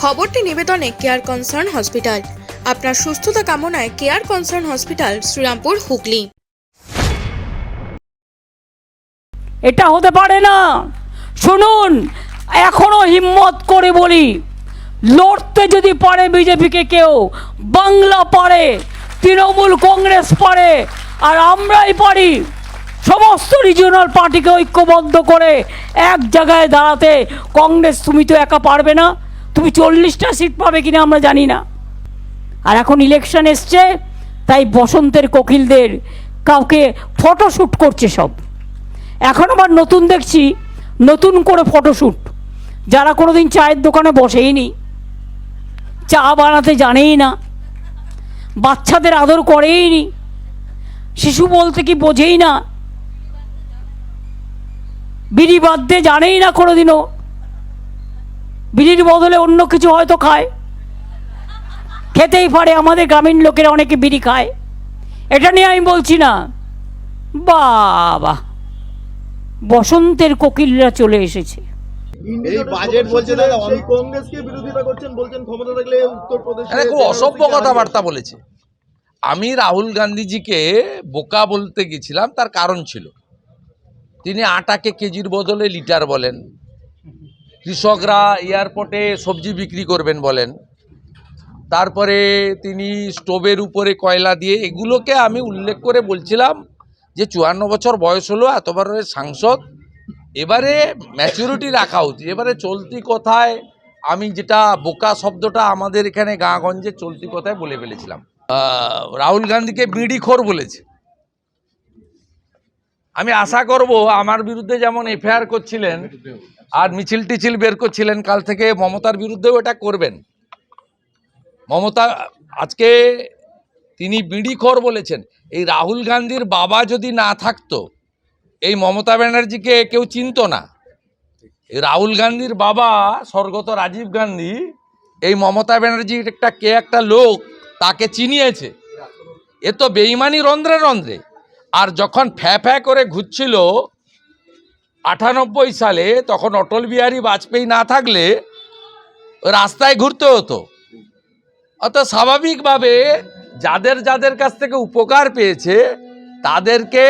খবরটি নিবেদনে care concern hospital আপনার সুস্থতা কামনায় care concern hospital Serampore, Hooghly. এটা হতে পারে না। শুনুন, এখনও হিম্মত করে বলি, লড়তে যদি পারে বিজেপিকে কেউ, বাংলা পারে, তৃণমূল কংগ্রেস পারে, আর আমরাই পারি, সমস্ত রিজিওনাল পার্টিকে ঐক্যবদ্ধ করে এক জায়গায় দাঁড়াতে কংগ্রেস তুমি তো একা পারবে না। তুমি চল্লিশটা সিট পাবে কিনা আমরা জানি না। আর এখন ইলেকশন এসছে, তাই বসন্তের কোকিলদের কাউকে ফটোশ্যুট করছে সব। এখন আবার নতুন দেখছি, নতুন করে ফটোশ্যুট যারা কোনো দিন চায়ের দোকানে বসেই নি চা বানাতে জানেই না, বাচ্চাদের আদর করেই নি শিশু বলতে কি বোঝেই না, বিড়ি বাঁধতে জানেই না কোনোদিনও। বিড়ির বদলে অন্য কিছু হয়তো খায়। খেতেই পারে আমাদের গ্রামীণ লোকেরা অনেকে বিড়ি খায়। এটা নিয়ে আমি বলছি না। বাবা বসন্তের কোকিলরা চলে এসেছে। এই বাজেট বলছে দাদা অন কংগ্রেসকে বিরোধিতা করছেন বলছেন ক্ষমতা থাকলে উত্তরপ্রদেশে খুব অসভ্য কথাবার্তা বলেছে। আমি রাহুল গান্ধীজিকে বোকা বলতে গেছিলাম তার কারণ ছিল। তিনি আটাকে কেজির বদলে লিটার বলেন। কৃষকরা এয়ারপোর্টে সবজি বিক্রি করবেন বলেন। তারপরে তিনি স্টোভের উপরে কয়লা দিয়ে, এগুলোকে আমি উল্লেখ করে বলছিলাম যে চুয়ান্ন বছর বয়স হলো এতবারের সাংসদ। এবারে ম্যাচুরিটি রাখা উচিত। এবারে চলতি কথায় আমি যেটা বোকা শব্দটা আমাদের এখানে গাঁগঞ্জে চলতি কথায় বলে ফেলেছিলাম। রাহুল গান্ধীকে বিড়িখোর বলেছে। আমি আশা করব আমার বিরুদ্ধে যেমন এফআইআর করছিলেন আর মিছিল টিছিল বের করছিলেন, কাল থেকে মমতার বিরুদ্ধেও এটা করবেন। মমতা আজকে তিনি বিড়িখোর বলেছেন, এই রাহুল গান্ধীর বাবা যদি না থাকতো, এই মমতা ব্যানার্জিকে কেউ চিনত না। এই রাহুল গান্ধীর বাবা স্বর্গত রাজীব গান্ধী, এই মমতা ব্যানার্জি একটা কে একটা লোক তাকে চিনিয়েছে। এ তো বেইমানি রন্ধ্রে রন্ধ্রে। যখন ফ্যা ফ্যা করে ঘুরছিল, আটানব্বই সালে তখন অটল বিহারী বাজপেয়ী না থাকলে রাস্তায় ঘুরতে হতো। অত স্বাভাবিকভাবে যাদের যাদের কাছ থেকে উপকার পেয়েছে, তাদেরকে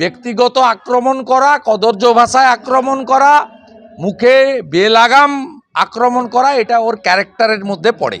ব্যক্তিগত আক্রমণ করা কদর্য ভাষায় আক্রমণ করা, মুখে বেলাগাম আক্রমণ করা, এটা ওর ক্যারেক্টারের মধ্যে পড়ে।